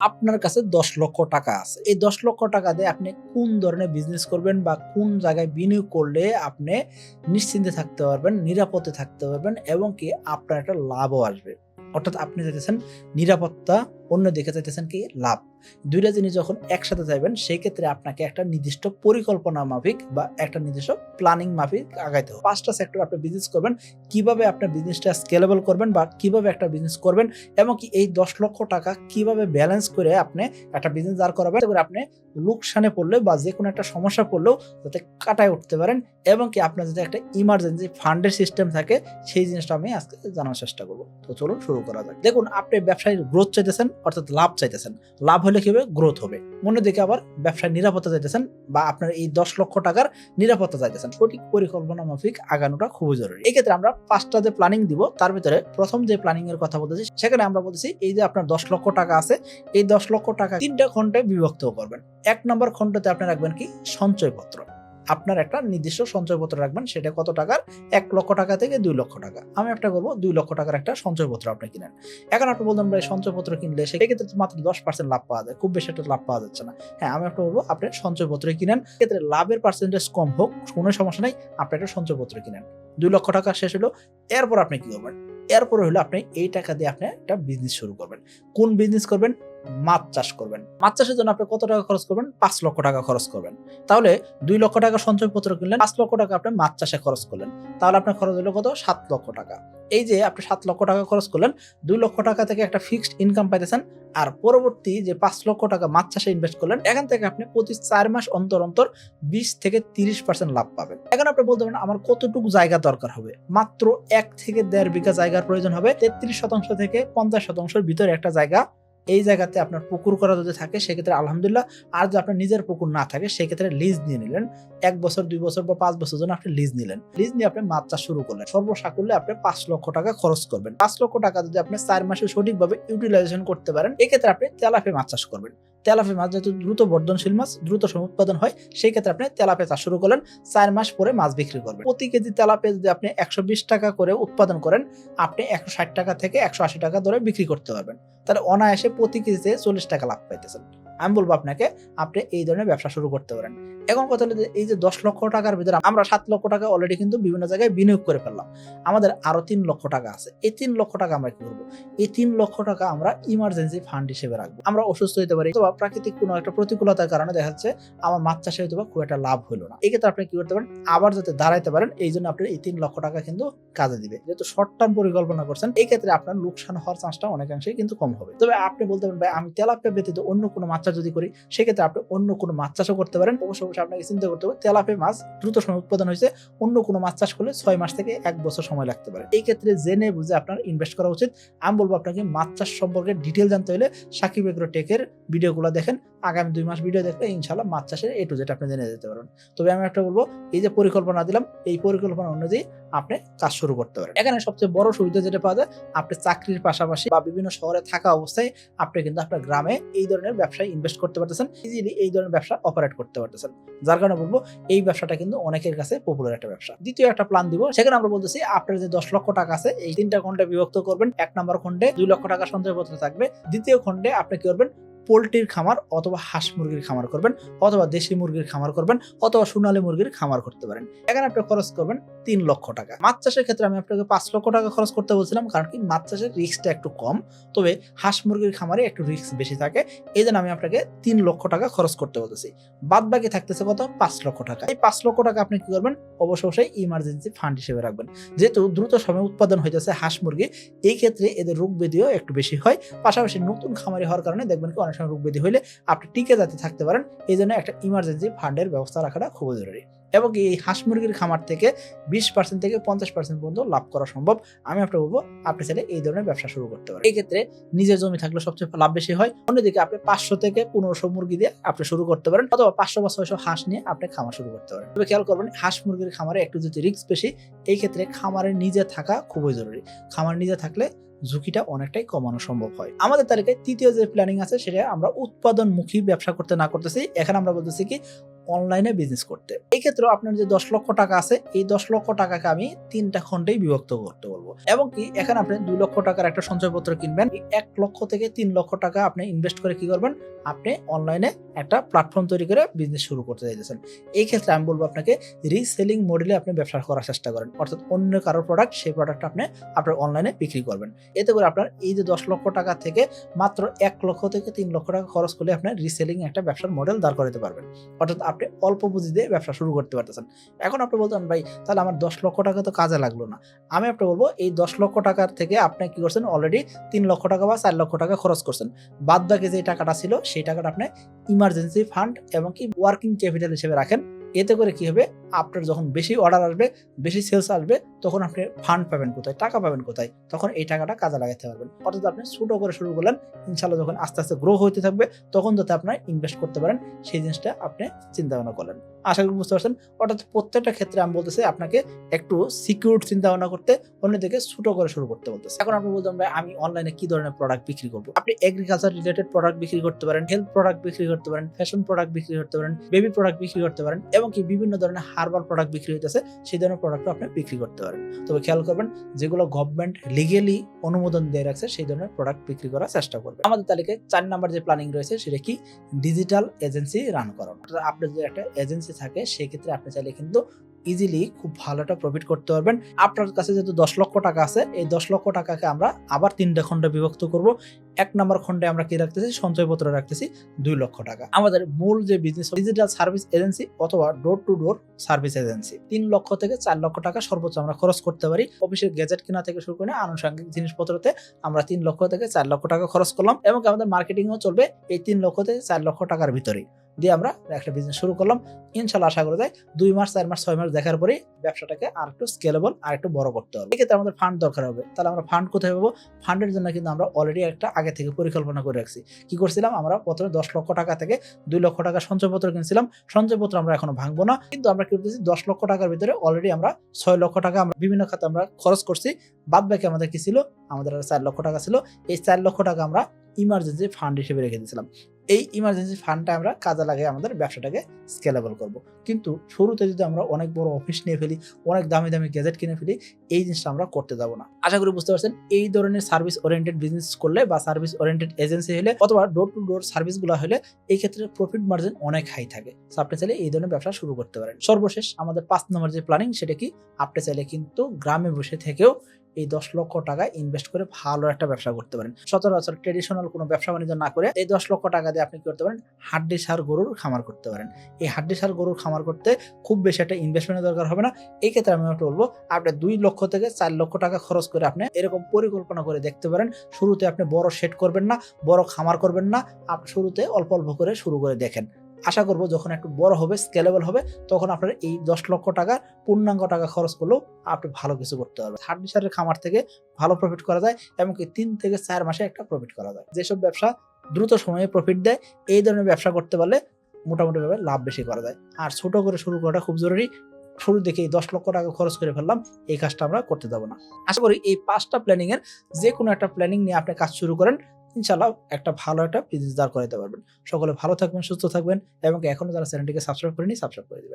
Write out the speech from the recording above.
আপনার কাছে দশ লক্ষ টাকা আছে। এই দশ লক্ষ টাকা দিয়ে আপনি কোন ধরনের বিজনেস করবেন বা কোন জায়গায় বিনিয়োগ করলে আপনি নিশ্চিন্তে থাকতে পারবেন, নিরাপদে থাকতে পারবেন এবং কি আপনার একটা লাভও আসবে। অর্থাৎ আপনি যেতেছেন নিরাপত্তা অন্যদিকে চাইতেছেন কি? লাভ। দুইটা জিনিস যখন একসাথে চাইবেন সেই ক্ষেত্রে আপনাকে একটা নির্দিষ্ট পরিকল্পনা মাফিক বা একটা নির্দিষ্ট প্ল্যানিং মাফিক আগাইতে হবে। পাঁচটা সেক্টর আপনি বিজনেস করবেন, কীভাবে আপনার বিজনেসটা স্কেলেবল করবেন বা কীভাবে একটা বিজনেস করবেন এবং কি এই দশ লক্ষ টাকা কীভাবে ব্যালেন্স করে আপনি একটা বিজনেস দাঁড় করাবেন এবার আপনি লোকসানে পড়লে বা যে কোনো একটা সমস্যা পড়লেও যাতে কাটায় উঠতে পারেন এবং কি আপনার যদি একটা ইমার্জেন্সি ফান্ডের সিস্টেম থাকে, সেই জিনিসটা আমি আজকে জানার চেষ্টা করব। তো চলুন শুরু করা যাক। দেখুন, আপনি ব্যবসায়ীর গ্রোথ চাইতেছেন অর্থাৎ লাভ চাইতেছেন। লাভ হলে কি হবে? গ্রোথ হবে। মনে দিকে আবার ব্যবসায় নিরাপত্তা চাইতেছেন বা আপনার এই দশ লক্ষ টাকার নিরাপত্তা চাইতেছেন। সঠিক পরিকল্পনা মাফিক আগানোটা খুবই জরুরি। এক্ষেত্রে আমরা পাঁচটা যে প্ল্যানিং দিব, তার ভিতরে প্রথম যে প্ল্যানিং এর কথা বলতেছি, সেখানে আমরা বলতেছি এই যে আপনার দশ লক্ষ টাকা আছে, এই দশ লক্ষ টাকা তিনটা খণ্ডে বিভক্ত করবেন। এক নম্বর খণ্ডতে আপনি রাখবেন কি? সঞ্চয়পত্র। আপনার একটা নির্দিষ্ট সঞ্চয়পত্র রাখবেন, সেটা কত টাকার? এক লক্ষ টাকা থেকে দুই লক্ষ টাকা। আমি একটা করব দুই লক্ষ টাকার একটা সঞ্চয়পত্র আপনি কিনেন। এখন আপনি বলবেন ভাই, সঞ্চয়পত্র কিনলে সেক্ষেত্রে মাত্র দশ পার্সেন্ট লাভ পাওয়া যায়। খুব বেশি একটা লাভ পাওয়া যাচ্ছে না। হ্যাঁ আমি একটা বলব, আপনি সঞ্চয়পত্র কিনেন। ক্ষেত্রে লাভের পার্সেন্টেজ কম হোক, কোনো সমস্যা নেই, আপনি একটা সঞ্চয়পত্র কিনেন। দুই লক্ষ টাকা শেষ হলো, এরপর আপনি কি করবেন? এরপর হলো আপনি এই টাকা দিয়ে আপনি একটা বিজনেস শুরু করবেন। কোন বিজনেস করবেন? মাছ চাষ করবেন। মাছ চাষের জন্য আপনি কত টাকা খরচ করবেন? পাঁচ লক্ষ টাকা খরচ করবেন। তাহলে দুই লক্ষ টাকা সঞ্চয়পত্র কিনলেন, পাঁচ লক্ষ টাকা আপনি মাছ চাষে খরচ করলেন। তাহলে আপনার খরচ হলো কত? সাত লক্ষ টাকা। এই যে আপনি সাত লক্ষ টাকা খরচ করলেন, দুই লক্ষ টাকা থেকে একটা ফিক্সড ইনকাম পাইতেছেন আর পরবর্তী যে পাঁচ লক্ষ টাকা মাছ চাষে ইনভেস্ট করলেন, এখান থেকে আপনি প্রতি চার মাস অন্তর অন্তর বিশ থেকে তিরিশ পার্সেন্ট লাভ পাবেন। এখন আপনি বলতে পারেন, আমার কতটুকু জায়গা দরকার হবে? মাত্র এক থেকে দেড় বিঘা জায়গার প্রয়োজন হবে। তেত্রিশ শতাংশ থেকে পঞ্চাশ শতাংশের ভিতরে একটা জায়গা এই জায়গাতে আপনার পুকুর করা যদি থাকে, সেক্ষেত্রে আলহামদুলিল্লাহ, আর যদি আপনার নিজের পুকুর না থাকে, সেক্ষেত্রে লিজ নিয়ে নিলেন। এক বছর, দুই বছর বা পাঁচ বছর জন্য আপনি লিজ নিলেন। লিজ নিয়ে আপনি মাছ চাষ শুরু করলেন। সর্বসাকুল্যে আপনি পাঁচ লক্ষ টাকা খরচ করবেন। পাঁচ লক্ষ টাকা যদি আপনি চার মাসে সঠিকভাবে ইউটিলাইজেশন করতে পারেন, এক্ষেত্রে আপনি তেলাপে মাছ চাষ করবেন। তেলাপি মাছ যেহেতু দ্রুত বর্ধনশীল মাছ, দ্রুত উৎপাদন হয়, সেই ক্ষেত্রে আপনি তেলাপে চাষ শুরু করলেন, চার মাস পরে মাছ বিক্রি করবেন। প্রতি কেজি তেলাপে যদি আপনি একশো বিশ টাকা করে উৎপাদন করেন, আপনি একশো ষাট টাকা থেকে একশো আশি টাকা ধরে বিক্রি করতে পারবেন। তাহলে অনায়াসে প্রতি কেজিতে চল্লিশ টাকা লাভ পাইতেছেন। আমি বলব আপনাকে, আপনি এই ধরনের ব্যবসা শুরু করতে পারেন। এখন কথা হলো এই যে দশ লক্ষ টাকার ভিতরে আমরা সাত লক্ষ টাকা অলরেডি কিন্তু বিভিন্ন জায়গায় বিনিয়োগ করে ফেললাম। আমাদের আরও তিন লক্ষ টাকা আছে। এই তিন লক্ষ টাকা আমরা কি করব? এই তিন লক্ষ টাকা আমরা ইমার্জেন্সি ফান্ড হিসেবে রাখব। আমরা অসুস্থ হতে পারি অথবা প্রাকৃতিক কোনো একটা প্রতিকূলতার কারণে দেখা যাচ্ছে আমার মাছ চাষে হয়তো খুব একটা লাভ হলো না। এই ক্ষেত্রে আপনি কি করতে পারেন? আবার যাতে দাঁড়াইতে পারেন, এই জন্য আপনি এই তিন লক্ষ টাকা কিন্তু কাজে দিবে। যেহেতু শর্ট টার্ম পরিকল্পনা করছেন, এই ক্ষেত্রে আপনার লোকসান হওয়ার চান্সটা অনেকাংশেই কিন্তু কম হবে। তবে আপনি বলতে পারেন, ভাই, আমি তেলাপিয়া ব্যতীত অন্য কোনো মাছ চাষ যদি করি, সেক্ষেত্রে আপনি অন্য কোনো মাছ চাষও করতে পারেন। অবশ্য অবশ্যই আপনাকে চিন্তা করতে হবে তেলাপে মাছ দ্রুত সময় উৎপাদন হয়েছে, অন্য কোনো মাছ চাষ করলে ছয় মাস থেকে এক বছর সময় লাগতে পারে। এই ক্ষেত্রে জেনে বুঝে আপনার ইনভেস্ট করা উচিত। আমি বলব আপনাকে মাছ চাষ সম্পর্কে ডিটেল জানতে হলে সাকিব এগ্রো টেকের ভিডিওগুলো দেখেন। আগামী দুই মাস ভিডিও দেখলে ইনশাল্লাহ মাছ চাষের এ টু জেড আপনি জেনে যেতে পারেন তবে আমি একটা বলব, এই যে পরিকল্পনা দিলাম, এই পরিকল্পনা অনুযায়ী আপনি কাজ শুরু করতে পারেন। এখানে সবচেয়ে বড় সুবিধা যেটা পাওয়া যায়, আপনি চাকরির পাশাপাশি বা বিভিন্ন শহরে থাকা অবস্থায় আপনি কিন্তু আপনার গ্রামে এই ধরনের ব্যবসায় ইনভেস্ট করতে পারতেছেন ইজিলি এই ধরনের ব্যবসা অপারেট করতে পারতেছেন। যার কারণে বলব, এই ব্যবসাটা কিন্তু অনেকের কাছে পপুলার একটা ব্যবসা। দ্বিতীয় একটা প্ল্যান দিব, সেখানে আমরা বলতেছি, আপনার যে দশ লক্ষ টাকা আছে, এই তিনটা খন্ডে বিভক্ত করবেন। এক নম্বর খন্ডে দুই লক্ষ টাকা সঞ্চয়পত্র থাকবে। দ্বিতীয় খন্ডে আপনি কি করবেন পোলট্রির খামার অথবা হাঁস মুরগির খামার করবেন, অথবা দেশি মুরগির খামার করবেন, অথবা সোনালী মুরগির খামার করতে পারেন। এখানে আপনি খরচ করবেন তিন লক্ষ টাকা। মাছ চাষের ক্ষেত্রে আমি আপনাকে পাঁচ লক্ষ টাকা খরচ করতে বলছিলাম, কারণ কি মাছ চাষের রিস্কটা একটু কম। তবে হাঁস মুরগির খামারে একটু রিস্ক বেশি থাকে এই জন্য আমি আপনাকে তিন লক্ষ টাকা খরচ করতে বলতেছি। বাদ বাকি থাকতেছে কত? পাঁচ লক্ষ টাকা। এই পাঁচ লক্ষ টাকা আপনি কি করবেন? অবশ্য অবশ্যই ইমার্জেন্সি ফান্ড হিসেবে রাখবেন। যেহেতু দ্রুত সময় উৎপাদন হইতেছে হাঁস মুরগি, এই ক্ষেত্রে এদের রোগ ব্যাধিও একটু বেশি হয়। পাশাপাশি নতুন খামারি হওয়ার কারণে দেখবেন কি অনেক সময় রোগ ব্যাধি হইলে আপনি টিকে যাতে থাকতে পারেন এই জন্য একটা ইমার্জেন্সি ফান্ডের ব্যবস্থা রাখাটা খুবই জরুরি। এবং এই হাঁস মুরগির খামার থেকে বিশ পার্সেন্ট থেকে পঞ্চাশ পার্সেন্ট পর্যন্ত লাভ করা সম্ভব। আমি আপনার বলব, আপনি চাইলে এই ধরনের ব্যবসা শুরু করতে পারেন। এই ক্ষেত্রে নিজের জমি থাকলে সবচেয়ে লাভ বেশি হয়। অন্যদিকে আপনি পাঁচশো থেকে পনেরোশো মুরগি দিয়ে আপনি শুরু করতে পারেন, অথবা পাঁচশো বা ছয়শো হাঁস নিয়ে আপনি খামার শুরু করতে পারেন। তবে খেয়াল করবেন, হাঁস মুরগির খামারে একটু যদি রিস্ক বেশি এই ক্ষেত্রে খামারে নিজে থাকা খুবই জরুরি। খামার নিজে থাকলে ঝুঁকিটা অনেকটাই কমানো সম্ভব হয়। আমাদের তালিকায় তৃতীয় যে প্ল্যানিং আছে, সেটা আমরা উৎপাদনমুখী ব্যবসা করতে না করতেছি, এখানে আমরা বলতেছি কি অনলাইনে বিজনেস করতে। এই ক্ষেত্রেও আপনার যে দশ লক্ষ টাকা আছে, এই দশ লক্ষ টাকাকে আমি তিনটা খণ্ডেই বিভক্ত করতে বলব। এবং কি, এখানে আপনি দুই লক্ষ টাকার একটা সঞ্চয়পত্র কিনবেন। এক লক্ষ থেকে তিন লক্ষ টাকা আপনি ইনভেস্ট করে কি করবেন? আপনি অনলাইনে একটা প্ল্যাটফর্ম তৈরি করে বিজনেস শুরু করতে চাইতেছেন। এই ক্ষেত্রে আমি বলব আপনাকে রিসেলিং মডেলে আপনি ব্যবসা করার চেষ্টা করেন। অর্থাৎ অন্য কারোর প্রোডাক্ট সেই প্রোডাক্ট আপনি আপনার অনলাইনে বিক্রি করবেন। এতে করে আপনার এই যে দশ লক্ষ টাকা থেকে মাত্র এক লক্ষ থেকে তিন লক্ষ টাকা খরচ করলে আপনার রিসেলিং একটা ব্যবসার মডেল দাঁড় করাতে পারবেন। অর্থাৎ আপনি অল্প পুঁজি দিয়ে ব্যবসা শুরু করতে পারতেছেন। এখন আপনি বলতেন ভাই, তাহলে আমার দশ লক্ষ টাকা তো কাজে লাগল না। আমি আপনি বলব এই দশ লক্ষ টাকার থেকে আপনি কি করছেন? অলরেডি তিন লক্ষ টাকা বা চার লক্ষ টাকা খরচ করছেন। বাদ বাকি যে টাকাটা ছিল, সেই টাকাটা আপনি ইমার্জেন্সি ফান্ড এবং কি ওয়ার্কিং ক্যাপিটাল হিসেবে রাখেন। এতে করে কি হবে? আপনার যখন বেশি অর্ডার আসবে, বেশি সেলস আসবে, তখন আপনি ফান্ড পাবেন কোথায়, টাকা পাবেন কোথায়, তখন এই টাকাটা কাজে লাগাতে পারবেন। অর্থাৎ আপনি ছোটো করে শুরু করলেন, ইনশাল্লাহ যখন আস্তে আস্তে গ্রো হতে থাকবে, তখন যাতে আপনার ইনভেস্ট করতে পারেন, সেই জিনিসটা আপনি চিন্তা ভাবনা করলেন। আশা করি বুঝতে পারছেন? অর্থাৎ প্রত্যেকটা ক্ষেত্রে আমি বলতেছি, আপনাকে একটু সিকিউর চিন্তা ভাবনা করতে, অন্যদিকে ছোটো করে শুরু করতে বলতেছি। এখন আপনি বলতেন ভাই আমি অনলাইনে কি ধরনের প্রোডাক্ট বিক্রি করব? আপনি এগ্রিকালচার রিলেটেড প্রোডাক্ট বিক্রি করতে পারেন হেলথ প্রোডাক্ট বিক্রি করতে পারেন ফ্যাশন প্রোডাক্ট বিক্রি করতে পারেন বেবি প্রোডাক্ট বিক্রি করতে পারেন, এবং কি বিভিন্ন ধরনের হার্বাল প্রোডাক্ট বিক্রি হইতেছে, সেই ধরনের প্রোডাক্টও আপনি বিক্রি করতে পারেন তবে খেয়াল করবেন, যেগুলো গভর্নমেন্ট লিগেলি অনুমোদন দিয়ে রাখছে, সেই ধরনের প্রোডাক্ট বিক্রি করার চেষ্টা করবেন আমাদের তালিকায় চার নাম্বার যে প্ল্যানিং রয়েছে, সেটা কি? ডিজিটাল এজেন্সি রান করানো। আপনার যদি একটা এজেন্সি থাকে, সেক্ষেত্রে আপনি চাইলে কিন্তু ইজিলি খুব ভালো একটা প্রফিট করতে পারবেন। আপনার কাছে যেহেতু দশ লক্ষ টাকা আছে, এই দশ লক্ষ টাকাকে আমরা আবার তিনটা খণ্ডে বিভক্ত করব। এক নম্বর খণ্ডে আমরা কি রাখতেছি? সঞ্চয়পত্র রাখতেছি দুই লক্ষ টাকা। আমাদের মূল যে বিজনেস ডিজিটাল সার্ভিস এজেন্সি অথবা door to door service agency তিন লক্ষ থেকে চার লক্ষ টাকা সর্বোচ্চ আমরা খরচ করতে পারি। অফিসের গ্যাজেট কেনা থেকে শুরু করে আনুষঙ্গিক জিনিসপত্রতে আমরা তিন লক্ষ থেকে চার লক্ষ টাকা খরচ করলাম এবং আমাদের মার্কেটিংও চলবে এই তিন লক্ষ থেকে চার লক্ষ টাকার ভিতরেই। দিয়ে আমরা একটা বিজনেস শুরু করলাম। ইনশাল্লাহ আশা করা যায় দুই মাস, চার মাস, ছয় মাস দেখার পরে ব্যবসাটাকে আর একটু স্কেলেবল আর একটু বড় করতে হবে। এক্ষেত্রে আমাদের ফান্ড দরকার হবে। তাহলে আমরা ফান্ড কোথায় পাবো? ফান্ডের জন্য কিন্তু আমরা অলরেডি একটা আগে থেকে পরিকল্পনা করে রাখছি। কি করছিলাম? আমরা প্রথমে দশ লক্ষ টাকা থেকে দুই লক্ষ টাকা সঞ্চয়পত্র কিনছিলাম। সঞ্চয়পত্র আমরা এখনও ভাঙবো না। কিন্তু আমরা কি করতেছি? দশ লক্ষ টাকার ভিতরে অলরেডি আমরা ছয় লক্ষ টাকা আমরা বিভিন্ন খাতে আমরা খরচ করছি। বাদ বাকি আমাদের কি ছিল? আমাদের চার লক্ষ টাকা ছিল। এই চার লক্ষ টাকা আমরা ইমার্জেন্সি ফান্ড হিসেবে রেখে দিয়েছিলাম। এই ইমার্জেন্সি ফান্ডটা আমরা কাজে লাগিয়ে আমাদের ব্যবসাটাকে স্কেলেবল করব। কিন্তু শুরুতে যদি আমরা অনেক বড় অফিস নিয়ে ফেলি, অনেক দামি দামি গ্যাজেট কিনে ফেলি, এই জিনিসটা আমরা করতে যাব না। আশা করি বুঝতে পারছেন, এই ধরনের সার্ভিস ওরিয়েন্টেড বিজনেস করলে বা সার্ভিস ওরিয়েন্টেড এজেন্সি হলে অথবা ডোর টু ডোর সার্ভিসগুলো হলে এই ক্ষেত্রে প্রফিট মার্জিন অনেক হাই থাকে। So, আপনি চাইলে এই ধরনের ব্যবসা শুরু করতে পারেন। সর্বশেষ আমাদের পাঁচ নম্বর যে প্ল্যানিং সেটা কি? আপনি চাইলে কিন্তু গ্রামে বসে থেকেও এই দশ লক্ষ টাকা ইনভেস্ট করে ভালো একটা ব্যবসা করতে পারেন। সচরাচর ট্রেডিশনাল কোনো ব্যবসা বাণিজ্য না করে এই দশ লক্ষ টাকা দিয়ে আপনি করতে পারেন? হাড্ডি সার গরুর খামার করতে পারেন। এই হাড্ডি সার গরুর খামার করতে খুব বেশি একটা ইনভেস্টমেন্টের দরকার হবে না। এই ক্ষেত্রে আমি একটা বলব, আপনি দুই লক্ষ থেকে চার লক্ষ টাকা খরচ করে আপনি এরকম পরিকল্পনা করে দেখতে পারেন। শুরুতে আপনি বড় সেট করবেন না, বড় খামার করবেন না আপনি শুরুতে অল্প অল্প করে শুরু করে দেখেন। আশা করব যখন একটু বড় হবে স্কেলেবল হবে, তখন আপনার এই দশ লক্ষ টাকা, পূর্ণাঙ্গ টাকা খরচ করলেও আপনি ভালো কিছু করতে পারবেন। হাট বিচারের খামার থেকে ভালো প্রফিট করা যায় এমনকি তিন থেকে চার মাসে একটা প্রফিট করা যায়। যেসব ব্যবসা দ্রুত সময়ে প্রফিট দেয়, এই ধরনের ব্যবসা করতে পারলে মোটামুটিভাবে লাভ বেশি করা যায়। আর ছোট করে শুরু করাটা খুব জরুরি। শুরু দেখে দশ লক্ষ টাকা খরচ করে ফেললাম, এই কাজটা আমরা করতে যাব না। আশা করি এই পাঁচটা প্ল্যানিং এর যে কোনো একটা প্ল্যানিং নিয়ে আপনি কাজ শুরু করেন। ইনশাল্লাহ একটা ভালো একটা বিজনেস দাঁড় করাতে পারবেন। সকলে ভালো থাকবেন, সুস্থ থাকবেন এবং এখনও যারা চ্যানেলটিকে সাবস্ক্রাইব করেনি সাবস্ক্রাইব করে দেবেন।